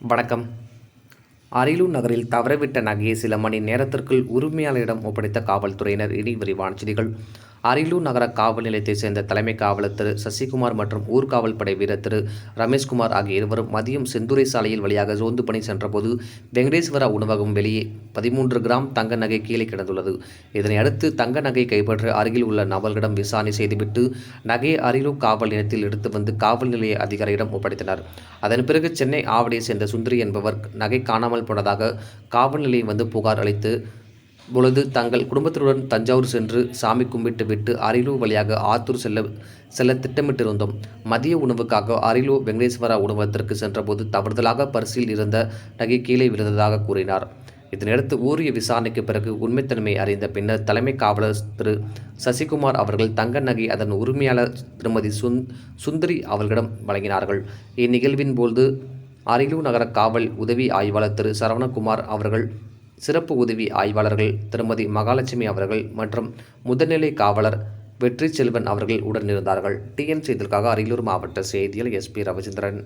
வணக்கம். அரியலூர் நகரில் தவறவிட்ட நகையை சில மணி நேரத்திற்குள் உரிமையாளரிடம் ஒப்படைத்த காவல்துறையினர் இனி விரிவான செய்திகள். அரியலூர் நகர காவல் நிலையத்தைச் சேர்ந்த தலைமை காவலர் திரு. சசிகுமார் மற்றும் ஊர்காவல் படை வீரர் திரு. ரமேஷ்குமார் ஆகிய இருவரும் மதியம் செந்துறை சாலையில் வழியாக ரோந்து பணி சென்றபோது வெங்கடேஸ்வரா உணவகம் வெளியே பதிமூன்று கிராம் தங்க நகை கீழே கிடந்துள்ளது. இதனை அடுத்து தங்க நகை கைப்பற்ற அருகில் உள்ள நபர்களிடம் விசாரணை செய்துவிட்டு நகையை அரியலூர் காவல் நிலையத்தில் எடுத்து வந்து காவல் நிலைய அதிகாரியிடம் ஒப்படைத்தனர். அதன் பிறகு சென்னை ஆவடியை சேர்ந்த சுந்தரி என்பவர் நகை காணாமல் போனதாக காவல் நிலையம் வந்து புகார் அளித்து பொழுது தங்கள் குடும்பத்தினருடன் தஞ்சாவூர் சென்று சாமி கும்பிட்டு விட்டு அரியலூர் வழியாக ஆத்தூர் செல்ல செல்ல திட்டமிட்டிருந்தோம். மதிய உணவுக்காக அரியலூர் வெங்கடேஸ்வரா உணவகத்திற்கு சென்றபோது தவறுதலாக பரிசில் இருந்த நகை கீழே விழுந்ததாக கூறினார். இதனையடுத்து ஊரிய விசாரணைக்கு பிறகு உண்மைத்தன்மை அறிந்த பின்னர் தலைமை காவலர் திரு. சசிகுமார் அவர்கள் தங்க நகை அதன் உரிமையாளர் திருமதி சுந் சுந்தரி அவர்களிடம் வழங்கினார்கள். இந்நிகழ்வின் போது அரியலூர் நகர காவல் உதவி ஆய்வாளர் திரு. சரவணகுமார் அவர்கள் சிறப்பு உதவி ஆய்வாளர்கள் திருமதி மகாலட்சுமி அவர்கள் மற்றும் முதல்நிலை காவலர் வெற்றி செல்வன் அவர்கள் உடனிருந்தார்கள். டிஎன்சி இதற்காக அரியலூர் மாவட்ட செய்தியில் எஸ்பி ரவிச்சந்திரன்.